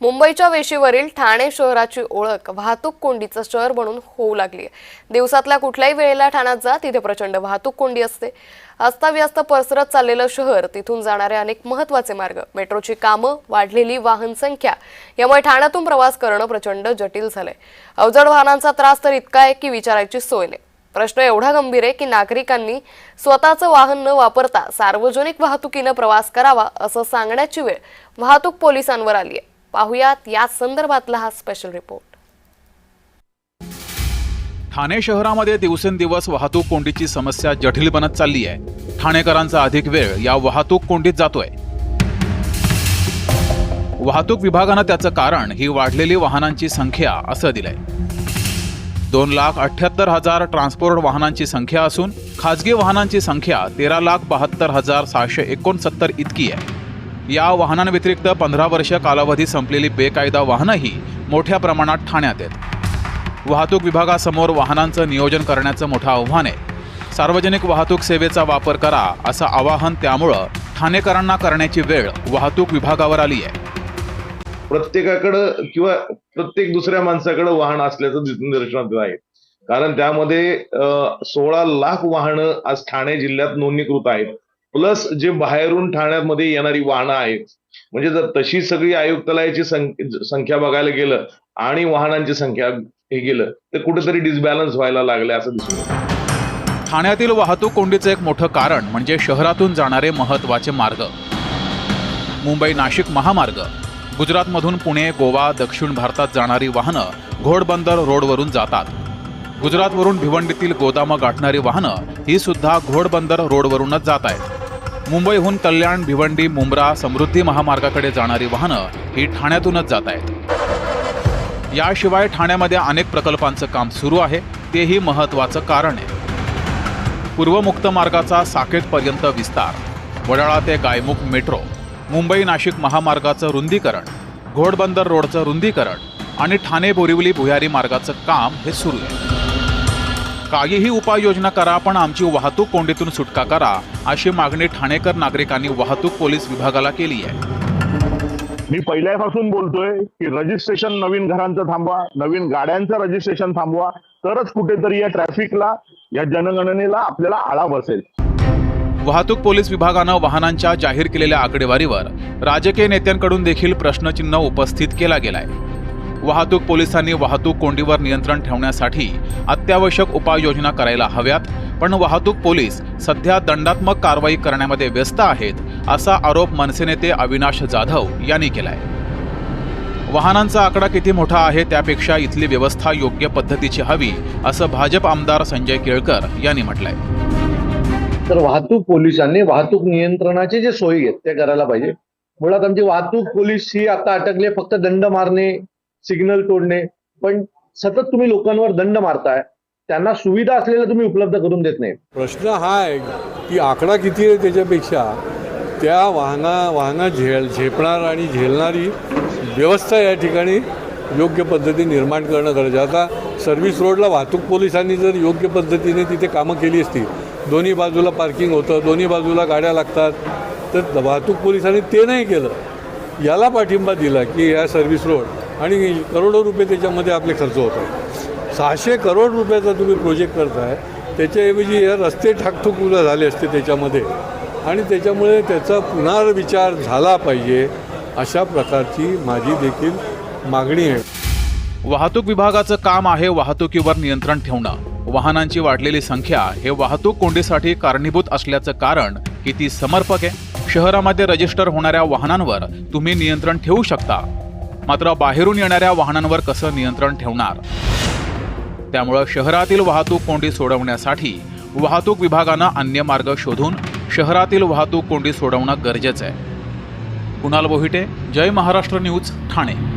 मुंबईच्या वेशीवरील ठाणे शहराची ओळख वाहतूक कोंडीचं शहर म्हणून होऊ लागली आहे. दिवसातल्या कुठल्याही वेळेला ठाण्यात जा तिथे प्रचंड वाहतूक कोंडी असते. अस्ताव्यस्त पसरत चाललेलं शहर तिथून जाणारे अनेक महत्त्वाचे मार्ग मेट्रोची कामं वाढलेली वाहन संख्या यामुळे ठाण्यातून प्रवास करणं प्रचंड जटिल झालंय. अवजड वाहनांचा त्रास तर इतका आहे की विचारायची सोय नाही. प्रश्न एवढा गंभीर आहे की नागरिकांनी स्वतःचं वाहन न वापरता सार्वजनिक वाहतुकीनं प्रवास करावा असं सांगण्याची वेळ वाहतूक पोलिसांवर आली आहे. पाहुयात या संदर्भातला हा स्पेशल रिपोर्ट ठाणे शहरामध्ये दिवसेंदिवस वाहतूक कोंडीची समस्या जटिल बनत चालली आहे. ठाणेकरांचा अधिक वेळ या वाहतूक कोंडीत जातोय. वाहतूक विभागानं त्याचं कारण ही वाढलेली वाहनांची संख्या असं दिलंय. दोन लाख अठ्याहत्तर हजार ट्रान्सपोर्ट वाहनांची संख्या असून खाजगी वाहनांची संख्या तेरा लाख बहात्तर हजार सहाशे एकोणसत्तर इतकी आहे. या वाहनांव्यतिरिक्त पंधरा वर्ष कालावधी संपलेली बेकायदा वाहनंही मोठ्या प्रमाणात ठाण्यात आहेत. वाहतूक विभागासमोर वाहनांचं नियोजन करण्याचं मोठं आव्हान आहे. सार्वजनिक वाहतूक सेवेचा वापर करा असं आवाहन त्यामुळं ठाणेकरांना करण्याची वेळ वाहतूक विभागावर आली आहे. प्रत्येकाकडं किंवा प्रत्येक दुसऱ्या माणसाकडे वाहन असल्याचं निदर्शनात दर्शनात आहे. कारण त्यामध्ये सोळा लाख वाहनं आज ठाणे जिल्ह्यात नोंदणीकृत आहेत. प्लस जे बाहेरून ठाण्यामध्ये येणारी वाहनं आहेत म्हणजे जर तशी सगळी आयुक्तालयाची संख्या बघायला गेलं आणि वाहनांची संख्या हे गेलं तर कुठेतरी डिसबॅलन्स व्हायला लागले असं दिसून ठाण्यातील वाहतूक कोंडीचं एक मोठं कारण म्हणजे शहरातून जाणारे महत्त्वाचे मार्ग. मुंबई नाशिक महामार्ग. गुजरातमधून पुणे गोवा दक्षिण भारतात जाणारी वाहनं घोडबंदर रोडवरून जातात. गुजरातवरून भिवंडीतील गोदामं गाठणारी वाहनं ही सुद्धा घोडबंदर रोडवरूनच जात आहेत. मुंबईहून कल्याण भिवंडी मुंब्रा समृद्धी महामार्गाकडे जाणारी वाहनं ही ठाण्यातूनच जात आहेत. याशिवाय ठाण्यामध्ये अनेक प्रकल्पांचं काम सुरू आहे तेही महत्त्वाचं कारण आहे. पूर्वमुक्त मार्गाचा साकेतपर्यंत विस्तार वडाळा ते गायमुख मेट्रो मुंबई नाशिक महामार्गाचं रुंदीकरण घोडबंदर रोडचं रुंदीकरण आणि ठाणे बोरिवली भुयारी मार्गाचं काम हे सुरू आहे. काहीही उपाययोजना करा पण आमची वाहतूक कोंडीतून सुटका करा अशी मागणी ठाणेकर नागरिकांनी वाहतूक पोलीस विभागाला केली आहे. मी पहिल्यापासून बोलतोय की रजिस्ट्रेशन नवीन घरांचं थांबवा नवीन गाड्यांचं रजिस्ट्रेशन थांबवा तरच कुठेतरी या ट्रॅफिकला या जनगणनेला आपल्याला आळा बसेल. वाहतूक पोलीस विभागानं वाहनांच्या जाहीर केलेल्या आकडेवारीवर राजकीय नेत्यांकडून देखील प्रश्नचिन्ह उपस्थित केला गेलाय. वाहतूक पोलिसांनी वाहतूक कोंडीवर नियंत्रण ठेवण्यासाठी अत्यावश्यक उपाययोजना करायला हव्यात पण वाहतूक पोलीस सध्या दंडात्मक कारवाई करण्यामध्ये व्यस्त आहेत असा आरोप मनसे नेते अविनाश जाधव यांनी केलाय. वाहनांचा आकडा किती मोठा आहे त्यापेक्षा इथली व्यवस्था योग्य पद्धतीची हवी असं भाजप आमदार संजय केळकर यांनी म्हटलंय. तर वाहतूक पोलिसांनी वाहतूक नियंत्रणाचे जे सोयी आहेत ते करायला पाहिजे. मुळात आमची वाहतूक पोलीस ही आता अटकले फक्त दंड मारणे सिग्नल तोडणे. पण सतत तुम्ही लोकांवर दंड मारताय. त्यांना सुविधा असलेल्या तुम्ही उपलब्ध करून देत नाही प्रश्न हा आहे की आकडा किती आहे त्याच्यापेक्षा त्या वाहना वाहना झेल झेपणार आणि झेलणारी व्यवस्था या ठिकाणी योग्य पद्धती निर्माण करणं गरजेचं आता सर्व्हिस रोडला वाहतूक पोलिसांनी जर योग्य पद्धतीने तिथे कामं केली असती दोन्ही बाजूला पार्किंग होतं दोन्ही बाजूला गाड्या लागतात तर वाहतूक पोलिसांनी ते नाही केलं. याला पाठिंबा दिला की या सर्व्हिस रोड आणि करोडो रुपये त्याच्यामध्ये आपले खर्च होत आहेत. सहाशे करोड रुपयाचा तुम्ही प्रोजेक्ट करताय त्याच्याऐवजी रस्ते ठाकठूक झाले असते त्याच्यामध्ये. आणि त्याच्यामुळे त्याचा पुनर्विचार झाला पाहिजे अशा प्रकारची माझी देखील मागणी आहे. वाहतूक विभागाचं काम आहे वाहतुकीवर नियंत्रण ठेवणं. वाहनांची वाढलेली संख्या हे वाहतूक कोंडीसाठी कारणीभूत असल्याचं कारण किती समर्पक आहे? शहरामध्ये रजिस्टर होणाऱ्या वाहनांवर तुम्ही नियंत्रण ठेवू शकता. मात्र बाहेरून येणाऱ्या वाहनांवर कसं नियंत्रण ठेवणार? त्यामुळं शहरातील वाहतूक कोंडी सोडवण्यासाठी वाहतूक विभागानं अन्य मार्ग शोधून शहरातील वाहतूक कोंडी सोडवणं गरजेचं आहे. कुणाल बोहिटे जय महाराष्ट्र न्यूज ठाणे.